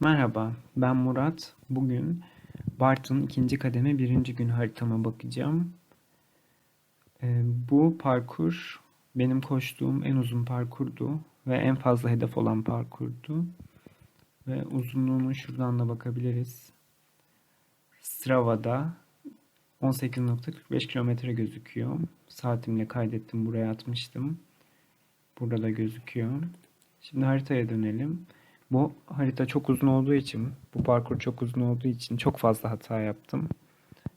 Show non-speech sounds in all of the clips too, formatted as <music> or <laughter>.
Merhaba, ben Murat. Bugün Bartın ikinci kademe birinci gün haritama bakacağım. Ee, bu parkur benim koştuğum en uzun parkurdu ve en fazla hedef olan parkurdu. Ve uzunluğunu şuradan da bakabiliriz. Strava'da 18.45 kilometre gözüküyor. Saatimle kaydettim, buraya atmıştım. Burada da gözüküyor. Şimdi haritaya dönelim. Bu harita çok uzun olduğu için, bu parkur çok uzun olduğu için çok fazla hata yaptım.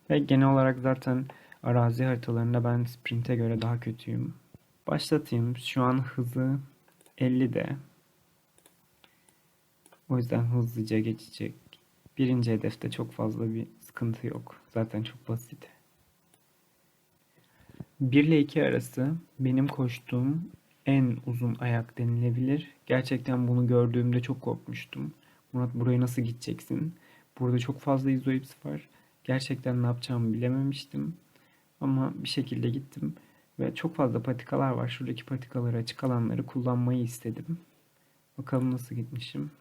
Ve genel olarak zaten arazi haritalarında ben sprint'e göre daha kötüyüm. Başlatayım. Şu an hızı 50'de. O yüzden hızlıca geçecek. Birinci hedefte çok fazla bir sıkıntı yok. Zaten çok basit. 1 ile 2 arası benim koştuğum en uzun ayak denilebilir. Gerçekten bunu gördüğümde çok korkmuştum. Murat buraya nasıl gideceksin? Burada çok fazla izoips var. Gerçekten ne yapacağımı bilememiştim. Ama bir şekilde gittim. Ve çok fazla patikalar var. Şuradaki patikaları açık alanları kullanmayı istedim. Bakalım nasıl gitmişim.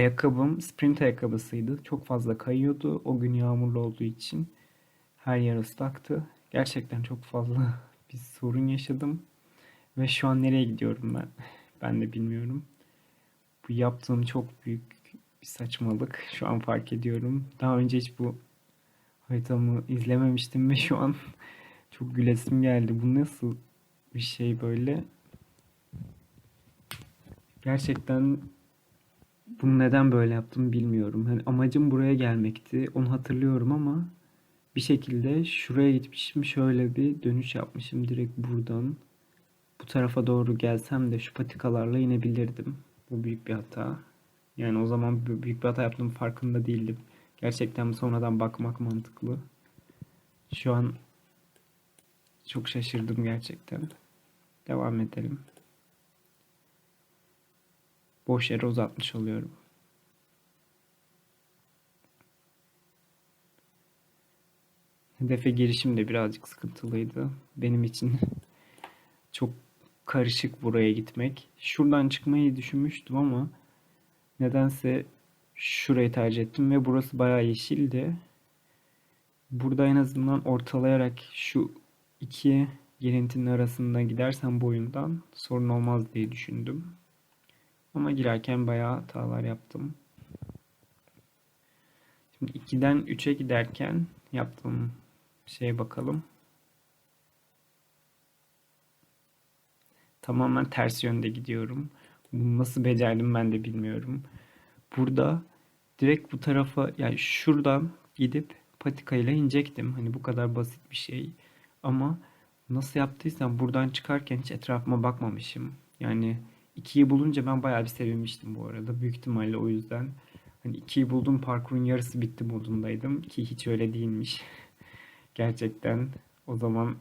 Ayakkabım sprint ayakkabısıydı. Çok fazla kayıyordu. O gün yağmurlu olduğu için her yer ıslaktı. Gerçekten çok fazla <laughs> bir sorun yaşadım. Ve şu an nereye gidiyorum ben? <laughs> Ben de bilmiyorum. Bu yaptığım çok büyük bir saçmalık. Şu an fark ediyorum. Daha önce hiç bu haritamı izlememiştim ve şu an <laughs> çok gülesim geldi. Bu nasıl bir şey böyle? Gerçekten bunu neden böyle yaptım bilmiyorum. Hani amacım buraya gelmekti. Onu hatırlıyorum ama bir şekilde şuraya gitmişim. Şöyle bir dönüş yapmışım direkt buradan. Bu tarafa doğru gelsem de şu patikalarla inebilirdim. Bu büyük bir hata. Yani o zaman büyük bir hata yaptığım farkında değildim. Gerçekten sonradan bakmak mantıklı. Şu an çok şaşırdım gerçekten. Devam edelim. Boş yere uzatmış oluyorum. Hedefe girişim de birazcık sıkıntılıydı. Benim için <laughs> çok karışık buraya gitmek. Şuradan çıkmayı düşünmüştüm ama nedense şurayı tercih ettim ve burası bayağı yeşildi. Burada en azından ortalayarak şu iki girintinin arasında gidersem boyundan sorun olmaz diye düşündüm. Ama girerken bayağı hatalar yaptım. Şimdi 2'den 3'e giderken yaptığım şeye bakalım. Tamamen ters yönde gidiyorum. Bunu nasıl becerdim ben de bilmiyorum. Burada direkt bu tarafa yani şuradan gidip patikayla inecektim. Hani bu kadar basit bir şey. Ama nasıl yaptıysam buradan çıkarken hiç etrafıma bakmamışım. Yani 2'yi bulunca ben bayağı bir sevinmiştim bu arada. Büyük ihtimalle o yüzden. Hani 2'yi buldum parkurun yarısı bitti modundaydım. Ki hiç öyle değilmiş. <laughs> Gerçekten o zaman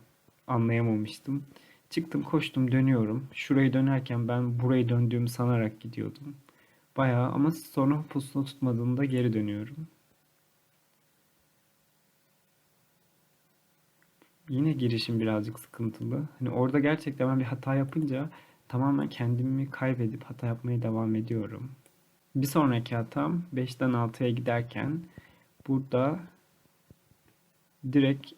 anlayamamıştım. Çıktım koştum dönüyorum. Şurayı dönerken ben burayı döndüğümü sanarak gidiyordum. Bayağı ama sonra pusula tutmadığımda geri dönüyorum. Yine girişim birazcık sıkıntılı. Hani orada gerçekten ben bir hata yapınca tamamen kendimi kaybedip hata yapmaya devam ediyorum. Bir sonraki hatam 5'ten 6'ya giderken burada direkt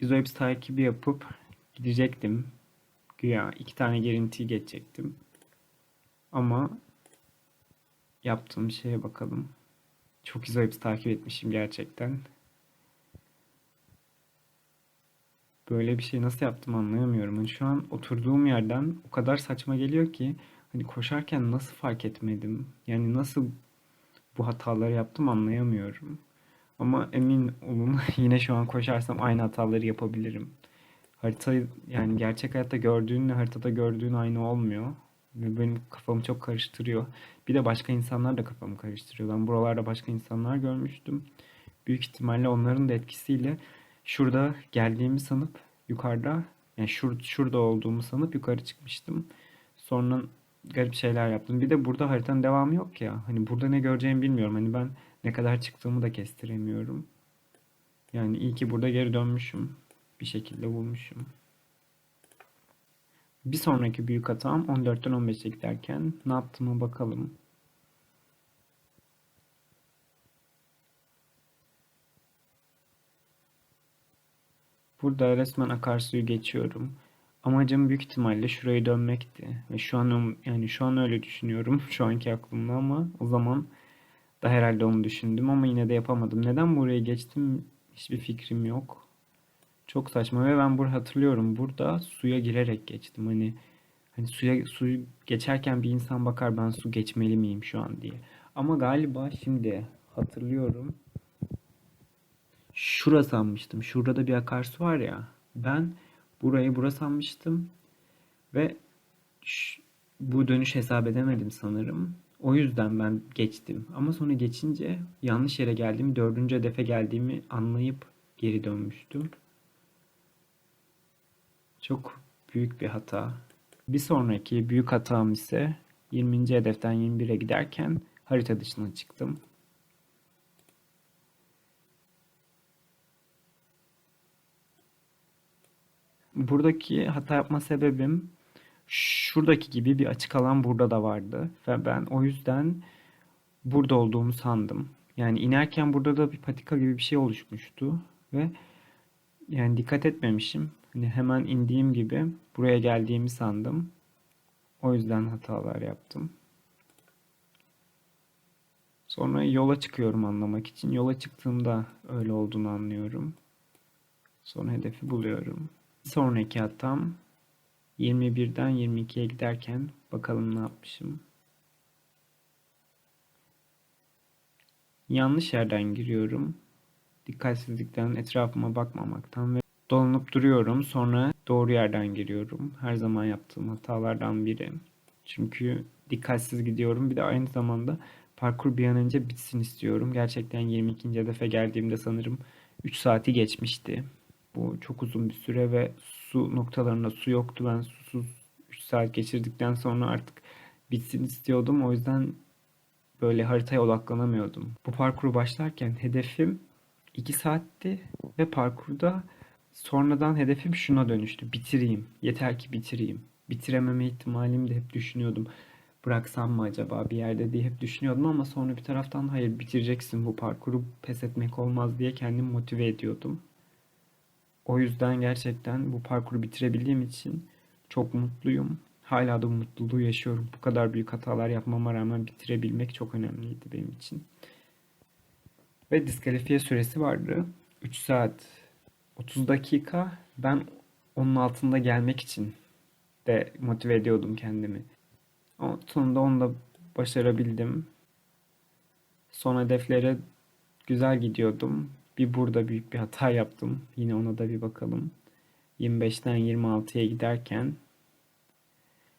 izoips takibi yapıp gidecektim. Güya iki tane gerintiyi geçecektim. Ama yaptığım şeye bakalım. Çok izoips takip etmişim gerçekten. Böyle bir şey nasıl yaptım anlayamıyorum. Hani şu an oturduğum yerden o kadar saçma geliyor ki hani koşarken nasıl fark etmedim? Yani nasıl bu hataları yaptım anlayamıyorum. Ama emin olun <laughs> yine şu an koşarsam aynı hataları yapabilirim. Haritayı yani gerçek hayatta gördüğünle haritada gördüğün aynı olmuyor. Ve benim kafamı çok karıştırıyor. Bir de başka insanlar da kafamı karıştırıyor. Ben buralarda başka insanlar görmüştüm. Büyük ihtimalle onların da etkisiyle şurada geldiğimi sanıp yukarıda yani şur, şurada olduğumu sanıp yukarı çıkmıştım. Sonra garip şeyler yaptım. Bir de burada haritanın devamı yok ya. Hani burada ne göreceğimi bilmiyorum. Hani ben ne kadar çıktığımı da kestiremiyorum. Yani iyi ki burada geri dönmüşüm. Bir şekilde bulmuşum. Bir sonraki büyük hatam 14'ten 15'e giderken ne yaptığıma bakalım. Burada resmen akarsuyu geçiyorum. Amacım büyük ihtimalle şurayı dönmekti. Ve şu an yani şu an öyle düşünüyorum <laughs> şu anki aklımda ama o zaman da herhalde onu düşündüm ama yine de yapamadım. Neden buraya geçtim hiçbir fikrim yok. Çok saçma ve ben burada hatırlıyorum. Burada suya girerek geçtim. Hani hani suya suyu geçerken bir insan bakar ben su geçmeli miyim şu an diye. Ama galiba şimdi hatırlıyorum. Şura sanmıştım. Şurada bir akarsu var ya. Ben burayı bura sanmıştım. Ve bu dönüş hesap edemedim sanırım. O yüzden ben geçtim. Ama sonra geçince yanlış yere geldiğimi, dördüncü hedefe geldiğimi anlayıp geri dönmüştüm. Çok büyük bir hata. Bir sonraki büyük hatam ise 20. hedeften 21'e giderken harita dışına çıktım. Buradaki hata yapma sebebim şuradaki gibi bir açık alan burada da vardı ve ben o yüzden burada olduğumu sandım. Yani inerken burada da bir patika gibi bir şey oluşmuştu ve yani dikkat etmemişim. Hani hemen indiğim gibi buraya geldiğimi sandım. O yüzden hatalar yaptım. Sonra yola çıkıyorum anlamak için. Yola çıktığımda öyle olduğunu anlıyorum. Sonra hedefi buluyorum. Sonraki hatam 21'den 22'ye giderken bakalım ne yapmışım. Yanlış yerden giriyorum. Dikkatsizlikten, etrafıma bakmamaktan ve dolanıp duruyorum. Sonra doğru yerden giriyorum. Her zaman yaptığım hatalardan biri. Çünkü dikkatsiz gidiyorum. Bir de aynı zamanda parkur bir an önce bitsin istiyorum. Gerçekten 22. hedefe geldiğimde sanırım 3 saati geçmişti. Bu çok uzun bir süre ve su noktalarında su yoktu. Ben susuz 3 saat geçirdikten sonra artık bitsin istiyordum. O yüzden böyle haritaya odaklanamıyordum. Bu parkuru başlarken hedefim 2 saatti ve parkurda sonradan hedefim şuna dönüştü. Bitireyim. Yeter ki bitireyim. Bitirememe ihtimalimi de hep düşünüyordum. Bıraksam mı acaba bir yerde diye hep düşünüyordum ama sonra bir taraftan hayır bitireceksin bu parkuru pes etmek olmaz diye kendimi motive ediyordum. O yüzden gerçekten bu parkuru bitirebildiğim için çok mutluyum. Hala da mutluluğu yaşıyorum. Bu kadar büyük hatalar yapmama rağmen bitirebilmek çok önemliydi benim için. Ve diskalifiye süresi vardı. 3 saat 30 dakika. Ben onun altında gelmek için de motive ediyordum kendimi. O sonunda onu da başarabildim. Son hedeflere güzel gidiyordum. Bir burada büyük bir hata yaptım. Yine ona da bir bakalım. 25'ten 26'ya giderken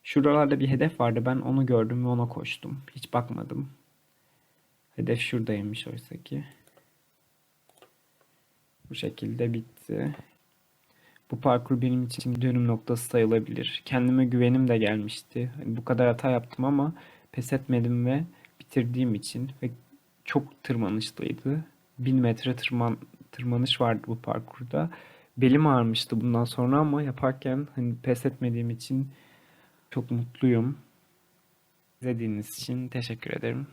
şuralarda bir hedef vardı. Ben onu gördüm ve ona koştum. Hiç bakmadım. Hedef şuradaymış oysa ki. Bu şekilde bitti. Bu parkur benim için bir dönüm noktası sayılabilir. Kendime güvenim de gelmişti. Bu kadar hata yaptım ama pes etmedim ve bitirdiğim için ve çok tırmanışlıydı. 1000 metre tırman, tırmanış vardı bu parkurda. Belim ağrımıştı bundan sonra ama yaparken hani pes etmediğim için çok mutluyum. İzlediğiniz için teşekkür ederim.